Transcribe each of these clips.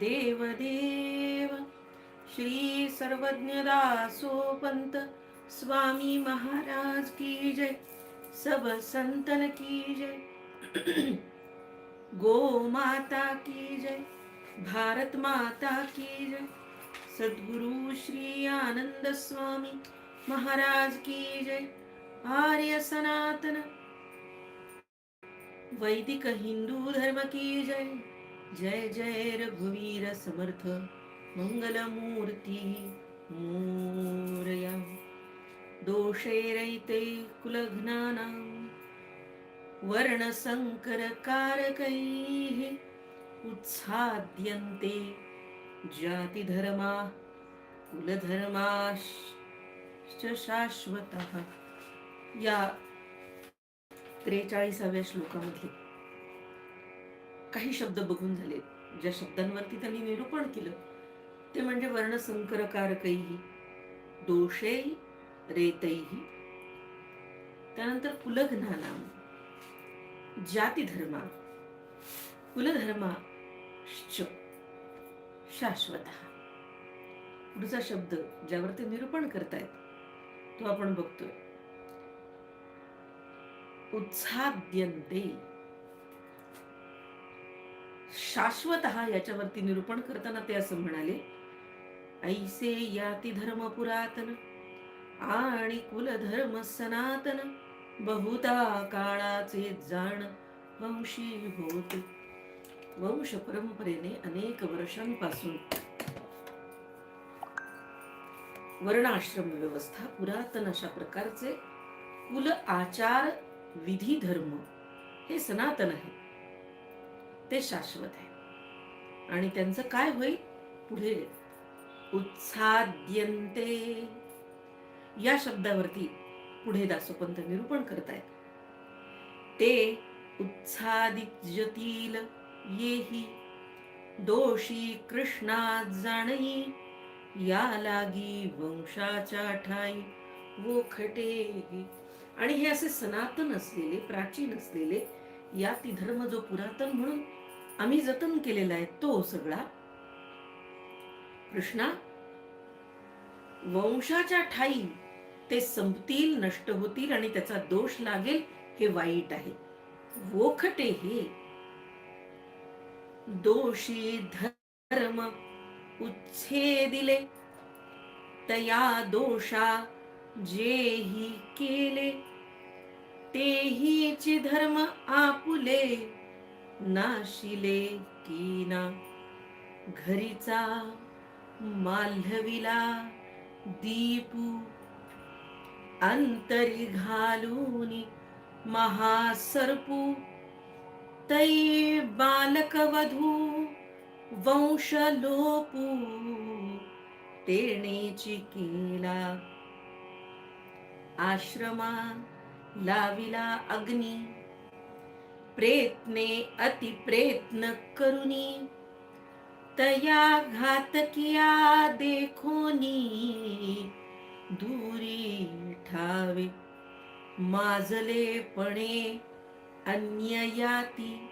देवदेव। श्री सर्वज्ञदासोपंत स्वामी महाराज की जय। सब संतन की जय। गो माता की जय। भारत माता की जय। सद्गुरु श्री आनंद स्वामी महाराज की जय। आर्य सनातन। वैदिक हिंदू धर्म की जय। जय जय रघुवीर समर्थ मंगलमूर्ती मोरया. दोषैरैते कुलघ्नानां वर्णसङ्करकारकैः उत्साद्यन्ते जातिधर्मा कुलधर्माश्च शाश्वतः. या त्रेचाळीसाव्या श्लोकामधले. काही शब्द बघून झाले. ज्या शब्दांवरती त्यांनी निरूपण केलं ते म्हणजे वर्णसंकरकारकैही दोषै रेतैही त्यानंतर कुलघ्नानाम जाती धर्मा कुलधर्माश्च शाश्वत. पुढचा शब्द ज्यावर ते निरूपण करतायत तो आपण बघतोय. उत्साद्यंते शाश्वत याच्यावरती निरूपण करताना ते असं म्हणाले ऐसे याती धर्म पुरातन आणि कुलधर्म सनातन बहुता काळाचे जाण वंशी होत. वंश परंपरेने अनेक वर्षांपासून वर्णाश्रम व्यवस्था पुरातन अशा प्रकारचे कुल आचार विधी धर्म हे सनातन आहे ते शाश्वत आहे. आणि त्यांचं काय होईल? पुढे उत्साद्यंते. या शब्दावरती पुढे दासोपंत निरूपण करतायत. ते उत्सादित येही. दोषी कृष्णा जाणई या लागी वंशाच्या ठाई वोखटे. आणि हे असे सनातन असलेले प्राचीन असलेले या ती धर्म जो पुरातन म्हणून आम्ही जतन केलेला आहे तो सगळा. कृष्णा वंशाच्या ठाई ते संपतील नष्ट होतील आणि त्याचा दोष लागेल हे वाईट आहे. वोखटे हे. दोषी धर्म उच्छेदिले. तया दोषा जेही केले तेहीची धर्म आपुले. नाशिले कीना घरीचा माल्हविला दीपू अंतरी घालून महासर्पू. तै बालकवधू वंशलोपू. वंश लोपू तेणेची केला आश्रमा लाविला अग्नी. प्रयत्ने अति प्रयत्न करुनी। तया घातकिया देखोनी। दूरी ठावे माजलेपणे अन्ययाती।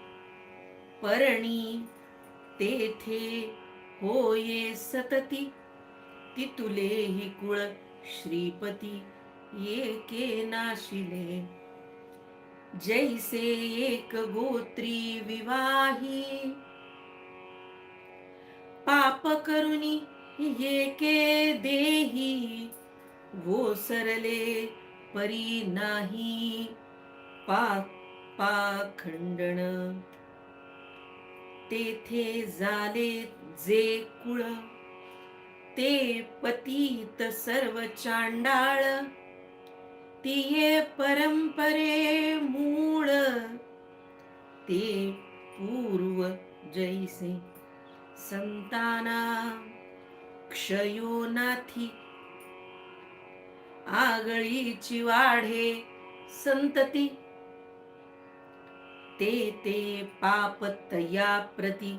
परणी तेथे होये सतती। तितुले हि कुळ श्रीपती येके नाशिले। जैसे एक गोत्री विवाही। पाप करुनी येके देही वो सरले परी नाही। पाक पाखंडण तेथे झाले जे कुळ ते पतीत सर्व चांडाळ। तिये परंपरे मूळ. ते पूर्व जैसे संताना क्षयो नाथी आगळीची वाढे संतती. ते ते पापतया प्रती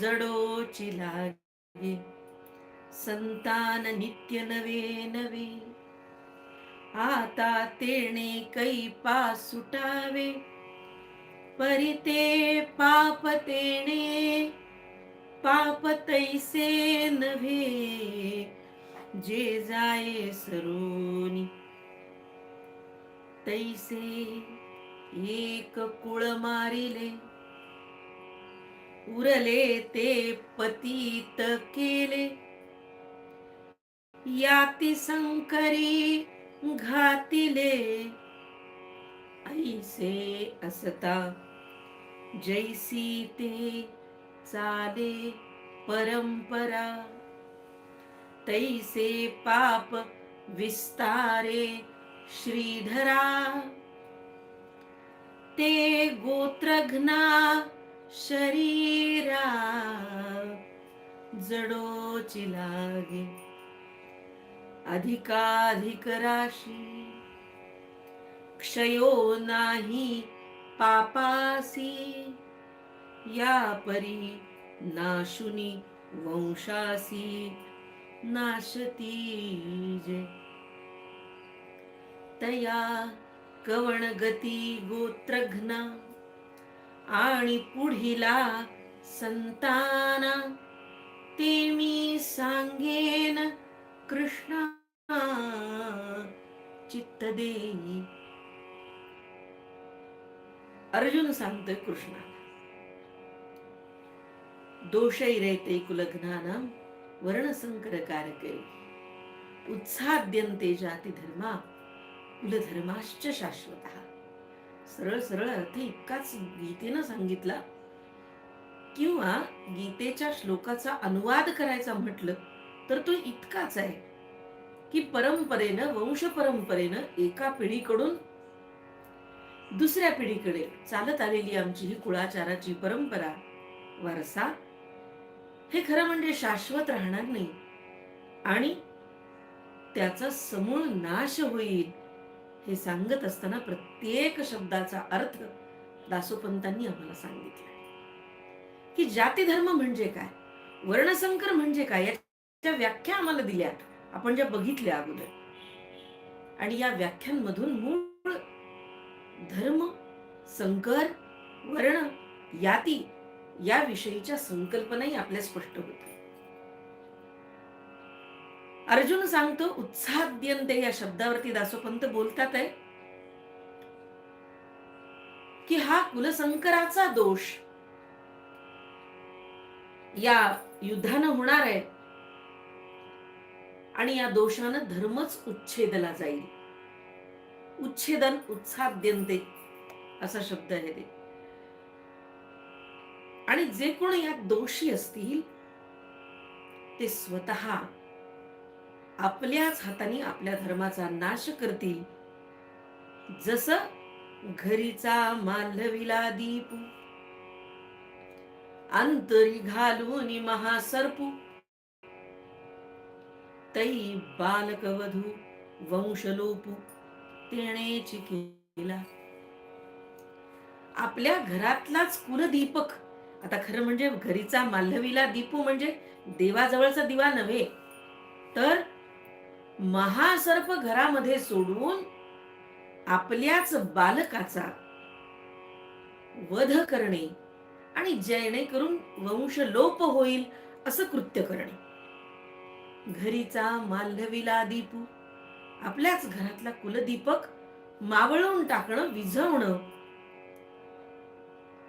जडोची लागे. संतान नित्य नवे नवे. आता तेणे कैपा सुटावे. परिते पाप तेणे पाप तैसे नव्हे. जे जाये सरोनी तैसे एक कुळ मारिले. उरले ते पतीत केले. याती संकरी घातिले. ऐसे असता जैसी ते चाले परंपरा. तैसे पाप विस्तारे श्रीधरा. ते गोत्रघ्ना शरीरा जडोची लागे अधिकाधिक राशी. क्षयो नाही पापासी. या परी नाशुनी वंशासी. नाशती जे. तया कवण गती गोत्रघ्ना. आणि पुढीला संताना. ते मी सांगेन कृष्णा. चित्त देई अर्जुन सांगतोय कृष्णाला दोषैरेते कुलघ्नानां वर्णसंकर कारके उत्साद्यन्ते जाती धर्मा कुलधर्माश्च शाश्वत। सरळ सरळ अर्थ इतकाच गीतेनं सांगितला किंवा गीतेच्या श्लोकाचा अनुवाद करायचा म्हटलं तर तो इतकाच आहे की परंपरेनं वंश परंपरेनं एका पिढीकडून दुसऱ्या पिढीकडे चालत आलेली आमची ही कुळाचाराची परंपरा वारसा हे खरं म्हणजे शाश्वत राहणार नाही. आणि त्याचा समूळ नाश होईल हे सांगत असताना प्रत्येक शब्दाचा अर्थ दासोपंतांनी आम्हाला सांगितला की जाती धर्म म्हणजे काय? वर्णसंकर म्हणजे काय? याच्या व्याख्या आम्हाला दिल्या आपण ज्या बघितल्या अगोदर. आणि या व्याख्यांमधून मूळ धर्म संकर वर्ण याती या विषयीच्या संकल्पनाही आपल्या स्पष्ट होत अर्जुन सांगतो उत्साद्यंते या शब्दावरती दासोपंत बोलतात आहे. की हा कुलसंकराचा दोष या युद्धानं होणार आहे. आणि या दोषानं धर्मच उच्छेदला जाईल. उच्छेदन उत्साद्यंते असा शब्द आहे ते. आणि जे कोण यात दोषी असतील ते स्वतः आपल्याच हाताने आपल्या धर्माचा नाश करतील. जस घरीचा मालविला दीप अंतरी घालून महासर्पू तै बालकवधू वंशलोपू तेणेची केला आपल्या घरातलाच कुलदीपक. आता खरं म्हणजे घरीचा माल्हवीला दीपू म्हणजे देवाजवळचा दिवा नव्हे तर महासर्प घरामध्ये सोडून आपल्याच बालकाचा वध करणे आणि जेणेकरून वंश लोप होईल असं कृत्य करणे. घरीचा माल्हवीला दीपू आपल्याच घरातला कुलदीपक मावळून टाकणं विझवणं.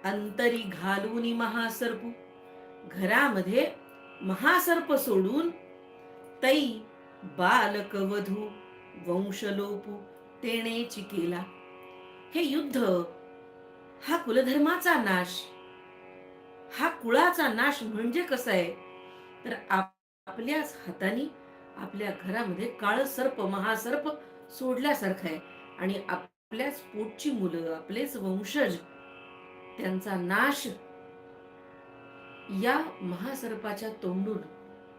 अंतरी घालून महासर्प घरामध्ये महासर्प सोडून तै बालक वधू वंशलोपू तेणेची केला हे युद्ध हा कुलधर्माचा नाश हा कुळाचा नाश म्हणजे कसं आहे? तर आपल्याच हाताने आपल्या घरामध्ये काळ सर्प महासर्प सोडल्यासारखं आहे. आणि आपल्याच पोटची मुलं आपलेच वंशज त्यांचा नाश या महासर्पाच्या तोंडून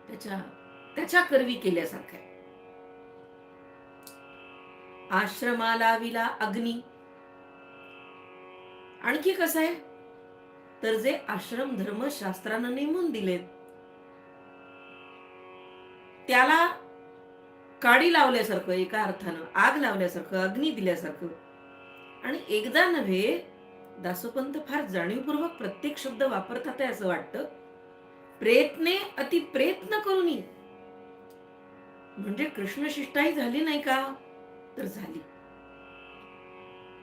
त्याच्या त्याच्या करवी केल्यासारखं आहे. आश्रमाला विला अग्नी. आणखी कसं आहे? तर जे आश्रम धर्म शास्त्रानं नेमून दिलेत त्याला काडी लावल्यासारखं एका अर्थानं आग लावल्यासारखं अग्नी दिल्यासारखं. आणि एकदा नव्हे दासोपंत फार जाणीवपूर्वक प्रत्येक शब्द वापरतात आहे असं वाटतं. प्रयत्ने अति प्रयत्न करून म्हणजे कृष्णशिष्टाही झाली नाही का? तर झाली.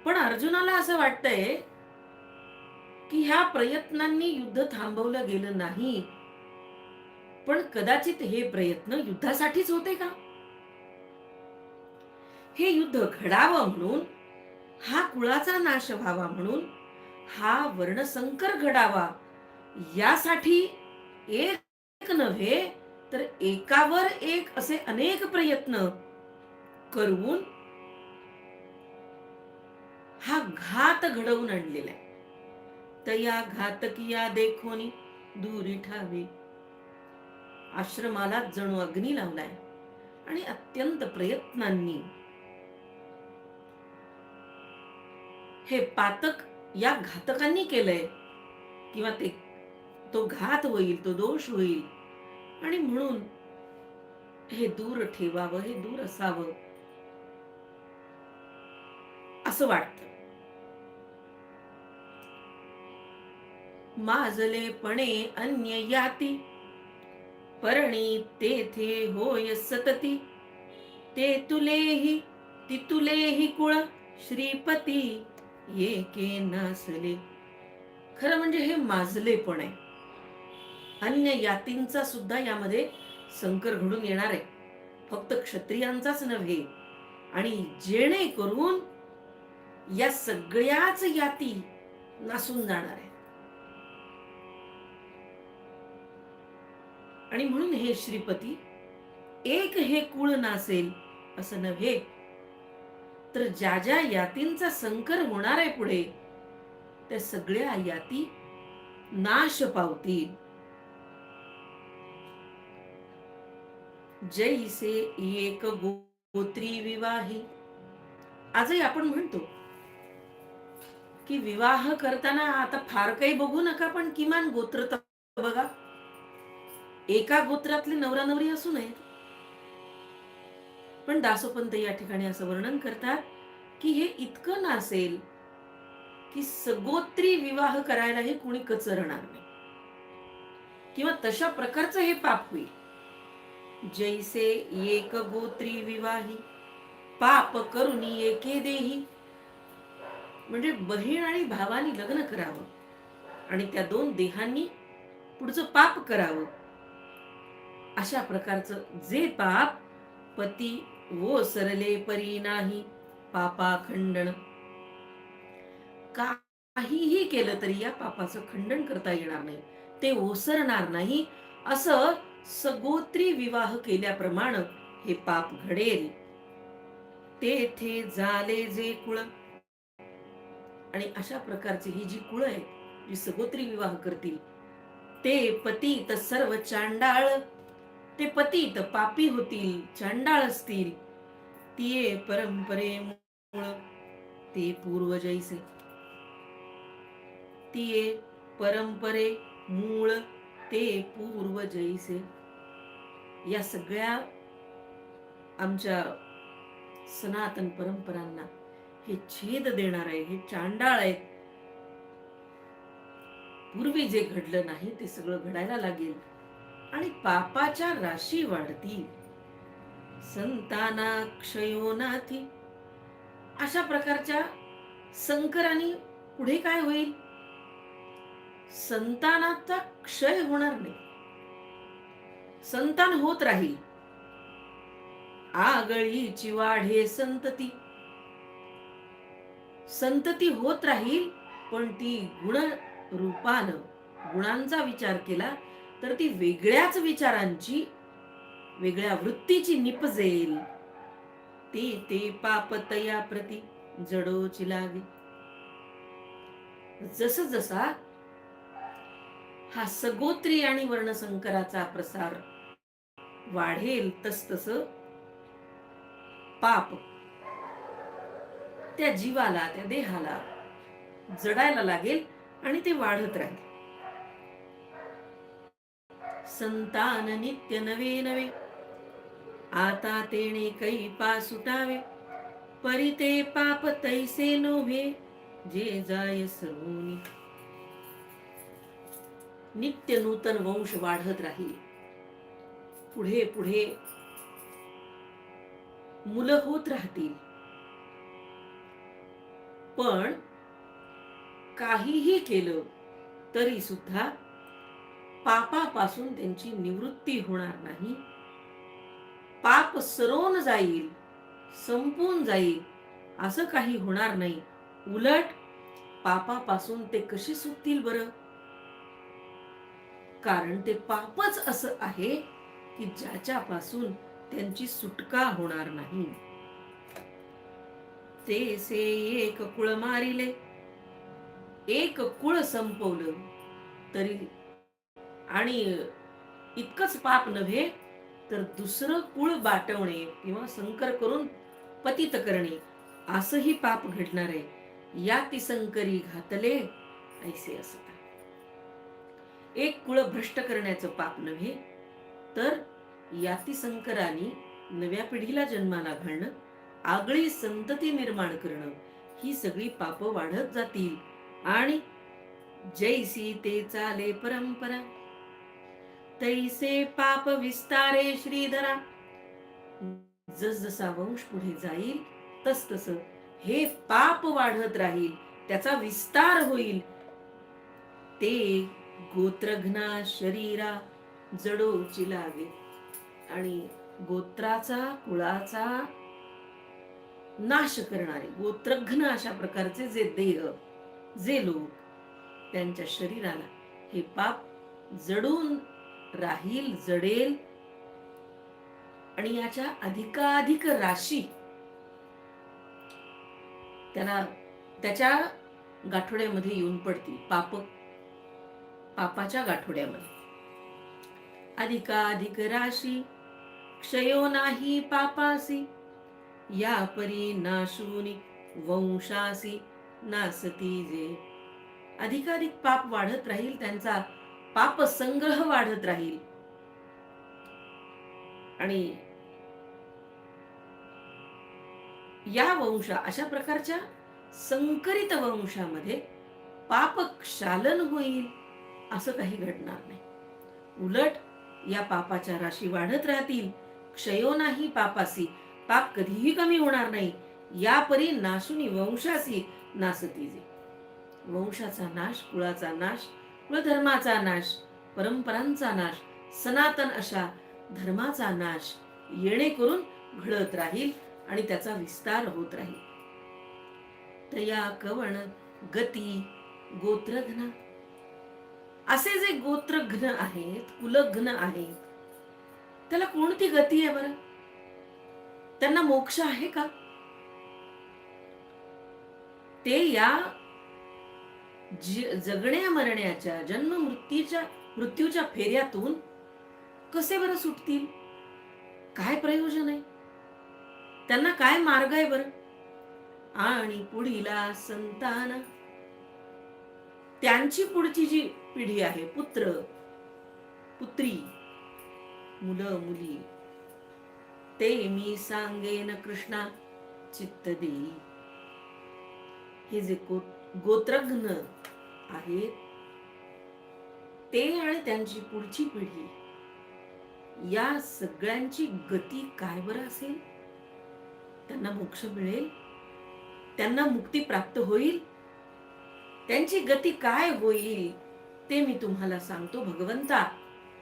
पण अर्जुनाला असं वाटतंय की ह्या प्रयत्नांनी युद्ध थांबवलं गेलं नाही. पण कदाचित हे प्रयत्न युद्धासाठीच होते का? हे युद्ध घडावं म्हणून हा कुळाचा नाश व्हावा म्हणून हा वर्णसंकर घडावा यासाठी एक नव्हे तर एकावर एक असे अनेक प्रयत्न करून हा घात घडवून आणलेला आहे. तया घातकिया देखोनी दूरी ठावे आश्रमाला जणू अग्नी लावलाय. आणि अत्यंत प्रयत्नांनी हे पातक या घातकांनी केलंय. किंवा ते तो घात होईल तो दोष होईल. आणि म्हणून हे दूर ठेवावं हे दूर असावं. असं वाटत. माजलेपणे अन्य याती परणी तेथे होय सतती. ते तुलेही तितुलेही कुळ श्रीपती येके नासले. खरं म्हणजे हे माजले पण आहे. अन्य यातींचा सुद्धा यामध्ये संकर घडून येणार आहे. फक्त क्षत्रियांचाच नव्हे आणि जेणेकरून या सगळ्याच याती नासून जाणार आहे. आणि म्हणून हे श्रीपती एक हे कुळ नासेल असं नव्हे तर ज्या ज्या यातींचा संकर होणार आहे पुढे त्या सगळ्या याती नाश पावतील. जैसे एक गोत्री विवाही. आजही आपण म्हणतो की विवाह करताना आता फार काही बघू नका पण किमान गोत्र बघा. एका गोत्रातले नवरा नवरी असू नये पण दासोपंत या ठिकाणी असं वर्णन करतात की हे इतकं नासेल की सगोत्री विवाह करायला हे कुणी कचरणार नाही. किंवा तशा प्रकारचं हे पाप होईल. जैसे एक गोत्री विवाही पाप करुनी एके देही. म्हणजे बहीण आणि भावानी लग्न करावं आणि त्या दोन देहांनी पुढचं पाप करावं. अशा प्रकारचं जे पाप पती वो सरले परी नाही पापा खंडन. काहीही केलं तरी या पापाचं खंडन करता येणार नाही. ते ओसरणार नाही. असं सगोत्री विवाह केल्याप्रमाणे हे पाप घडेल. तेथे झाले जे कुळ. आणि अशा प्रकारची ही जी कुळ आहे जी सगोत्री विवाह करतील ते पती तर सर्व चांडाळ. ते पतीत पापी होतील चांडाळ असतील. तिये परंपरे ते पूर्वजैसे. तिये परंपरे मूळ ते पूर्वजैसे. या सगळ्या आमच्या सनातन परंपरांना हे छेद देणार आहे हे चांडाळ आहेत. पूर्वी जे घडलं नाही ते सगळं घडायला लागेल. आणि पापाच्या राशी वाढतील संताना क्षयोनाथी अशा प्रकारच्या संकराने पुढे काय होईल? संतानाचा क्षय होणार नाही. संतान होत राहील. आगळीची वाढे संतती. संतती होत राहील पण ती गुण रूपानं गुणांचा विचार केला तर ती वेगळ्याच विचारांची वेगळ्या वृत्तीची निपजेल ती ते पापतया प्रती जडोची लागे. जस जसा हा सगोत्री आणि वर्णसंकराचा प्रसार वाढेल तस तस पाप त्या जीवाला त्या देहाला जडायला लागेल आणि ते वाढत राहील. संतान नित्य नवे नवे. आता तेणे कै पा सुटावे परी ते पाप तैसे नोभे जे जाय सरोनी नित्य नूतन वंश वाढत राहील. पुढे पुढे मुलं होत राहतील. पण काहीही केलं तरी सुद्धा पापापासून त्यांची निवृत्ती होणार नाही. पाप सरोन जाईल संपून जाईल असं काही होणार नाही. उलट पापापासून ते कसे सुटतील बरं? कारण ते पापच असं आहे की ज्याच्यापासून त्यांची सुटका होणार नाही. ते से एक कुळ मारिले एक कुळ संपवलं तरी आणि इतकंच पाप नव्हे तर दुसरं कुळ बाटवणे किंवा संकर करून पतित करणे असंही पाप घडणार आहे. या ती संकरी घातले ऐसे असता. एक कुळ भ्रष्ट करण्याचं पाप नव्हे तर याती संकरानी नव्या पिढीला जन्माला घालणं आगळी संतती निर्माण करणं ही सगळी पाप वाढत जातील. आणि जैसी ते चाले परंपरा तैसे पाप विस्तारे श्रीधरा. जसजसा वंश पुढे जाईल तस तस हे पाप वाढत राहील त्याचा विस्तार होईल. ते गोत्रघ्ना शरीरा जडोची लागे आणि गोत्राचा कुळाचा नाश करणारे गोत्रघ्न अशा प्रकारचे जे देह जे लोक त्यांच्या शरीराला हे पाप जडून राहील जडेल. आणि याच्या अधिकाधिक राशी त्यांना त्याच्या गाठोड्यामध्ये येऊन पडतील. पाप पापाच्या गाठोड्यामध्ये. अधिकाधिक राशी क्षयो नाही पापासी. या परी नाशूनी वंशासी. नासती जे अधिकाधिक पाप वाढत राहील त्यांचा पाप संग्रह वाढत राहील. आणि या वंशा अशा प्रकारच्या संकरित वंशामध्ये पाप क्षालन होईल असं काही घडणार नाही. उलट या पापाच्या राशी वाढत राहतील. क्षयो नाही पापासी पाप कधीही कमी होणार नाही. या परी नाशुनी वंशासी नासतीजे. वंशाचा नाश कुळाचा नाश कुलधर्माचा नाश परंपरांचा नाश सनातन अशा धर्माचा नाश येणे करून घडत राहील आणि त्याचा विस्तार होत राहील. तया कवण गती गोत्रघ्न. असे जे गोत्रघ्न आहेत कुलघ्न आहेत त्याला कोणती गती आहे बरं? त्यांना मोक्ष आहे का? ते या जगण्या मरण्याच्या जन्म मृत्यूच्या मृत्यूच्या फेऱ्यातून कसे बरं सुटतील? काय प्रयोजन आहे? त्यांना काय मार्ग आहे बर? आणि पुढीला संतान. त्यांची पुढची जी पिढी आहे पुत्र पुत्री मुलं मुली ते मी सांगेन कृष्णा चित्त देई हे जे गोत्रघ्न आहेत. ते आणि त्यांची पुढची पिढी या सगळ्यांची गती काय बरं असेल? त्यांना मोक्ष मिळेल? त्यांना मुक्ती प्राप्त होईल? त्यांची गती काय होईल? ते मी तुम्हाला सांगतो भगवंता.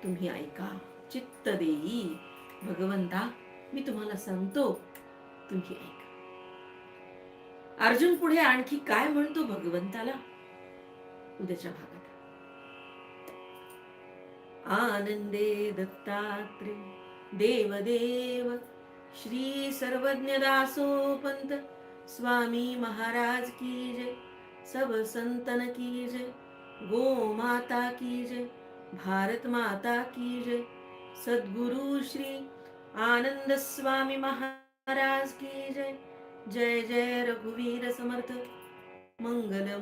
तुम्ही ऐका चित्त देई. भगवंता मी तुम्हाला सांगतो तुम्ही ऐका. अर्जुन पुढे आणखी काय म्हणतो भगवंताला? उद्याच्या भागात. आनंदे दत्तात्रे देवदेव श्री सर्वज्ञ दासोपंत स्वामी महाराज की जय सब संतन की जय गो माता की जय भारत माता की जय सद्गुरु श्री आनंद स्वामी महाराज की जय जय जय रघुवीर समर्थ मंगल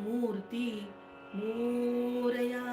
मूर्ती मोरया